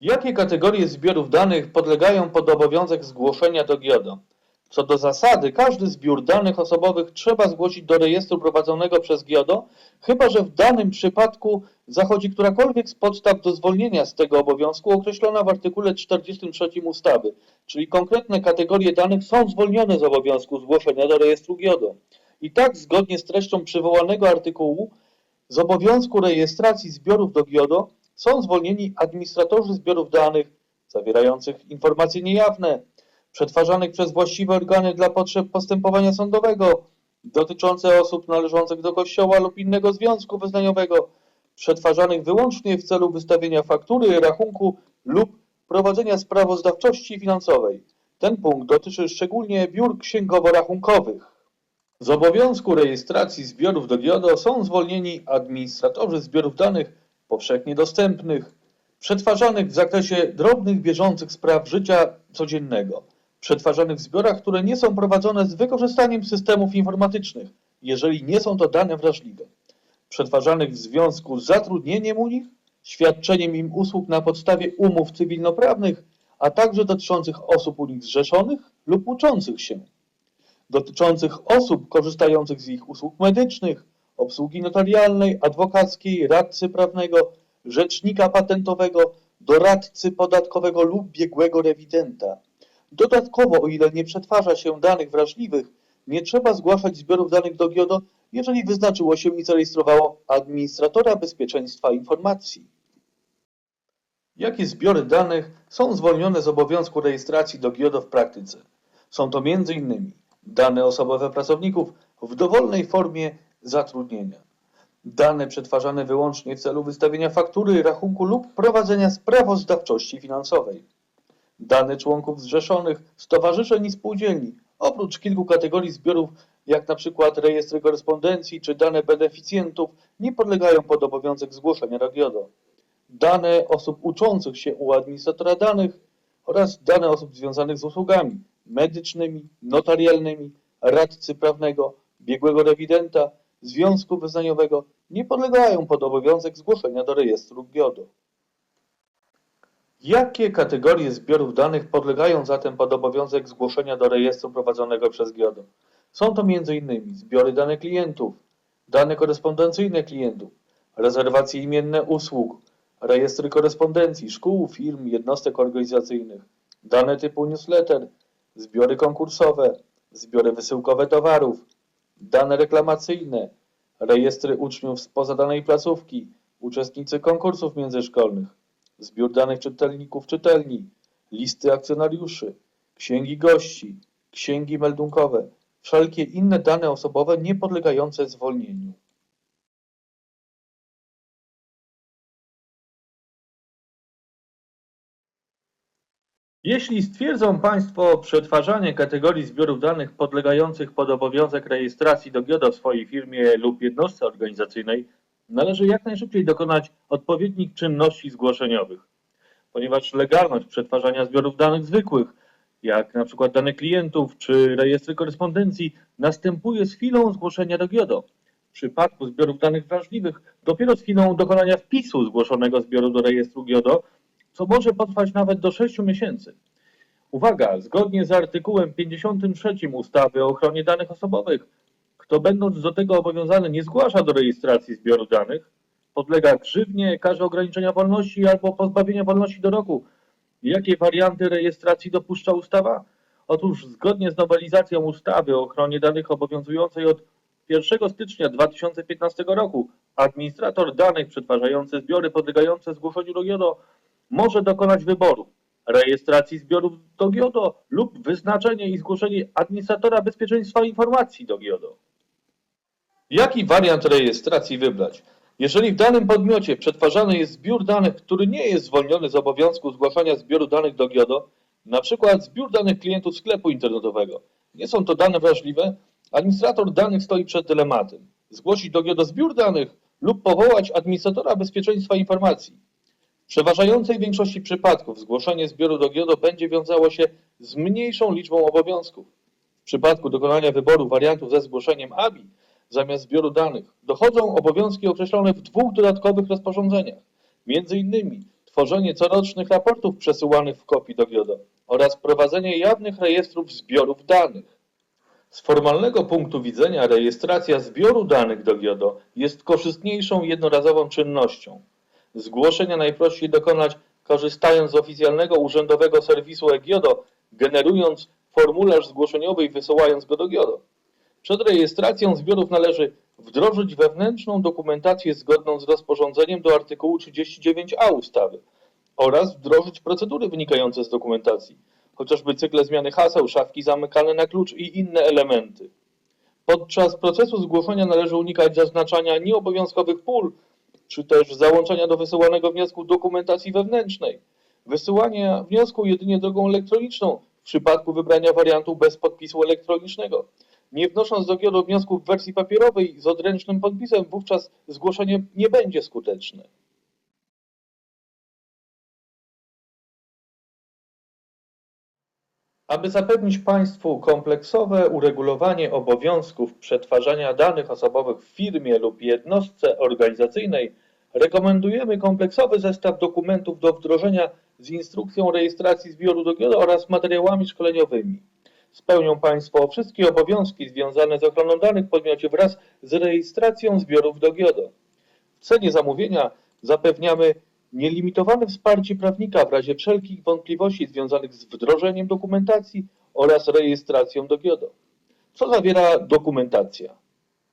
Jakie kategorie zbiorów danych podlegają pod obowiązek zgłoszenia do GIODO? Co do zasady, każdy zbiór danych osobowych trzeba zgłosić do rejestru prowadzonego przez GIODO, chyba że w danym przypadku zachodzi którakolwiek z podstaw do zwolnienia z tego obowiązku określona w artykule 43 ustawy, czyli konkretne kategorie danych są zwolnione z obowiązku zgłoszenia do rejestru GIODO. I tak, zgodnie z treścią przywołanego artykułu, z obowiązku rejestracji zbiorów do GIODO są zwolnieni administratorzy zbiorów danych zawierających informacje niejawne, przetwarzanych przez właściwe organy dla potrzeb postępowania sądowego, dotyczące osób należących do Kościoła lub innego związku wyznaniowego, przetwarzanych wyłącznie w celu wystawienia faktury, rachunku lub prowadzenia sprawozdawczości finansowej. Ten punkt dotyczy szczególnie biur księgowo-rachunkowych. Z obowiązku rejestracji zbiorów do GIODO są zwolnieni administratorzy zbiorów danych powszechnie dostępnych, przetwarzanych w zakresie drobnych, bieżących spraw życia codziennego, przetwarzanych w zbiorach, które nie są prowadzone z wykorzystaniem systemów informatycznych, jeżeli nie są to dane wrażliwe, przetwarzanych w związku z zatrudnieniem u nich, świadczeniem im usług na podstawie umów cywilnoprawnych, a także dotyczących osób u nich zrzeszonych lub uczących się. Dotyczących osób korzystających z ich usług medycznych, obsługi notarialnej, adwokackiej, radcy prawnego, rzecznika patentowego, doradcy podatkowego lub biegłego rewidenta. Dodatkowo, o ile nie przetwarza się danych wrażliwych, nie trzeba zgłaszać zbiorów danych do GIODO, jeżeli wyznaczyło się i zarejestrowało administratora bezpieczeństwa informacji. Jakie zbiory danych są zwolnione z obowiązku rejestracji do GIODO w praktyce? Są to m.in. dane osobowe pracowników w dowolnej formie zatrudnienia, dane przetwarzane wyłącznie w celu wystawienia faktury, rachunku lub prowadzenia sprawozdawczości finansowej, dane członków zrzeszonych, stowarzyszeń i spółdzielni, oprócz kilku kategorii zbiorów, jak na przykład rejestry korespondencji czy dane beneficjentów, nie podlegają pod obowiązek zgłoszenia do GIODO. Dane osób uczących się u administratora danych oraz dane osób związanych z usługami medycznymi, notarialnymi, radcy prawnego, biegłego rewidenta, związku wyznaniowego nie podlegają pod obowiązek zgłoszenia do rejestru GIODO. Jakie kategorie zbiorów danych podlegają zatem pod obowiązek zgłoszenia do rejestru prowadzonego przez GIODO? Są to m.in. zbiory danych klientów, dane korespondencyjne klientów, rezerwacje imienne usług, rejestry korespondencji szkół, firm, jednostek organizacyjnych, dane typu newsletter, zbiory konkursowe, zbiory wysyłkowe towarów, dane reklamacyjne, rejestry uczniów spoza danej placówki, uczestnicy konkursów międzyszkolnych, zbiór danych czytelników czytelni, listy akcjonariuszy, księgi gości, księgi meldunkowe, wszelkie inne dane osobowe nie podlegające zwolnieniu. Jeśli stwierdzą Państwo przetwarzanie kategorii zbiorów danych podlegających pod obowiązek rejestracji do GIODO w swojej firmie lub jednostce organizacyjnej, należy jak najszybciej dokonać odpowiednich czynności zgłoszeniowych, ponieważ legalność przetwarzania zbiorów danych zwykłych, jak na przykład dane klientów czy rejestry korespondencji, następuje z chwilą zgłoszenia do GIODO. W przypadku zbiorów danych wrażliwych dopiero z chwilą dokonania wpisu zgłoszonego zbioru do rejestru GIODO co może potrwać nawet do 6 miesięcy. Uwaga, zgodnie z artykułem 53 ustawy o ochronie danych osobowych, kto będąc do tego obowiązany nie zgłasza do rejestracji zbioru danych, podlega grzywnie, karze ograniczenia wolności albo pozbawienia wolności do roku. Jakie warianty rejestracji dopuszcza ustawa? Otóż zgodnie z nowelizacją ustawy o ochronie danych obowiązującej od 1 stycznia 2015 roku administrator danych przetwarzający zbiory podlegające zgłoszeniu do GIODO może dokonać wyboru rejestracji zbiorów do GIODO lub wyznaczenie i zgłoszenie administratora bezpieczeństwa informacji do GIODO. Jaki wariant rejestracji wybrać? Jeżeli w danym podmiocie przetwarzany jest zbiór danych, który nie jest zwolniony z obowiązku zgłaszania zbioru danych do GIODO, przykład zbiór danych klientów sklepu internetowego, nie są to dane wrażliwe, administrator danych stoi przed dylematem. Zgłosić do GIODO zbiór danych lub powołać administratora bezpieczeństwa informacji. Przeważającej większości przypadków zgłoszenie zbioru do GIODO będzie wiązało się z mniejszą liczbą obowiązków. W przypadku dokonania wyboru wariantu ze zgłoszeniem ABI zamiast zbioru danych dochodzą obowiązki określone w dwóch dodatkowych rozporządzeniach, innymi tworzenie corocznych raportów przesyłanych w kopii do GIODO oraz prowadzenie jawnych rejestrów zbiorów danych. Z formalnego punktu widzenia rejestracja zbioru danych do GIODO jest korzystniejszą jednorazową czynnością. Zgłoszenia najprościej dokonać korzystając z oficjalnego urzędowego serwisu eGIODO, generując formularz zgłoszeniowy i wysyłając go do GIODO. Przed rejestracją zbiorów należy wdrożyć wewnętrzną dokumentację zgodną z rozporządzeniem do artykułu 39a ustawy oraz wdrożyć procedury wynikające z dokumentacji, chociażby cykle zmiany haseł, szafki zamykane na klucz i inne elementy. Podczas procesu zgłoszenia należy unikać zaznaczania nieobowiązkowych pól, czy też załączania do wysyłanego wniosku dokumentacji wewnętrznej. Wysyłanie wniosku jedynie drogą elektroniczną w przypadku wybrania wariantu bez podpisu elektronicznego. Nie wnosząc do GIODO wniosku w wersji papierowej z odręcznym podpisem, wówczas zgłoszenie nie będzie skuteczne. Aby zapewnić Państwu kompleksowe uregulowanie obowiązków przetwarzania danych osobowych w firmie lub jednostce organizacyjnej, rekomendujemy kompleksowy zestaw dokumentów do wdrożenia z instrukcją rejestracji zbioru do GIODO oraz materiałami szkoleniowymi. Spełnią Państwo wszystkie obowiązki związane z ochroną danych w podmiocie wraz z rejestracją zbiorów do GIODO. W cenie zamówienia zapewniamy nielimitowane wsparcie prawnika w razie wszelkich wątpliwości związanych z wdrożeniem dokumentacji oraz rejestracją do GIODO. Co zawiera dokumentacja?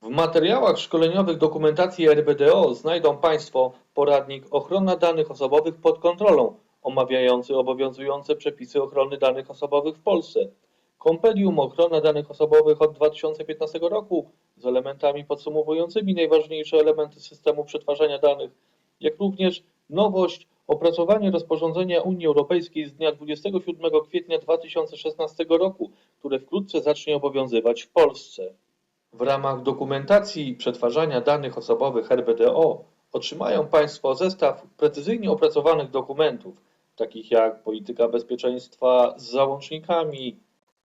W materiałach szkoleniowych dokumentacji RBDO znajdą Państwo poradnik Ochrona danych osobowych pod kontrolą, omawiający obowiązujące przepisy ochrony danych osobowych w Polsce, Kompendium Ochrona danych osobowych od 2015 roku z elementami podsumowującymi najważniejsze elementy systemu przetwarzania danych, jak również nowość opracowanie rozporządzenia Unii Europejskiej z dnia 27 kwietnia 2016 roku, które wkrótce zacznie obowiązywać w Polsce. W ramach dokumentacji przetwarzania danych osobowych RBDO otrzymają Państwo zestaw precyzyjnie opracowanych dokumentów, takich jak polityka bezpieczeństwa z załącznikami,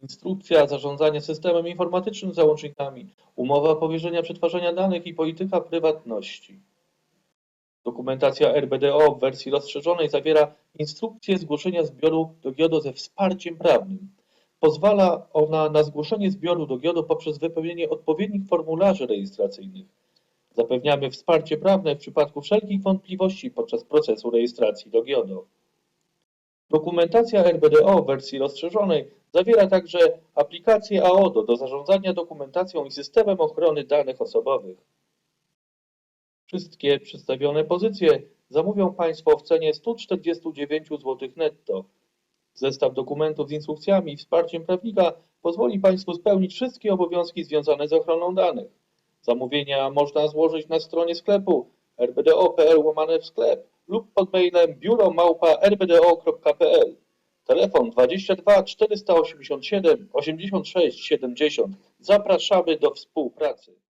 instrukcja zarządzania systemem informatycznym z załącznikami, umowa powierzenia przetwarzania danych i polityka prywatności. Dokumentacja RBDO w wersji rozszerzonej zawiera instrukcję zgłoszenia zbioru do GIODO ze wsparciem prawnym. Pozwala ona na zgłoszenie zbioru do GIODO poprzez wypełnienie odpowiednich formularzy rejestracyjnych. Zapewniamy wsparcie prawne w przypadku wszelkich wątpliwości podczas procesu rejestracji do GIODO. Dokumentacja RBDO w wersji rozszerzonej zawiera także aplikację AODO do zarządzania dokumentacją i systemem ochrony danych osobowych. Wszystkie przedstawione pozycje zamówią Państwo w cenie 149 zł netto. Zestaw dokumentów z instrukcjami i wsparciem prawnika pozwoli Państwu spełnić wszystkie obowiązki związane z ochroną danych. Zamówienia można złożyć na stronie sklepu rbdo.pl łamane w sklep lub pod mailem biuro@rbdo.pl. Telefon 22 487 86 70. Zapraszamy do współpracy.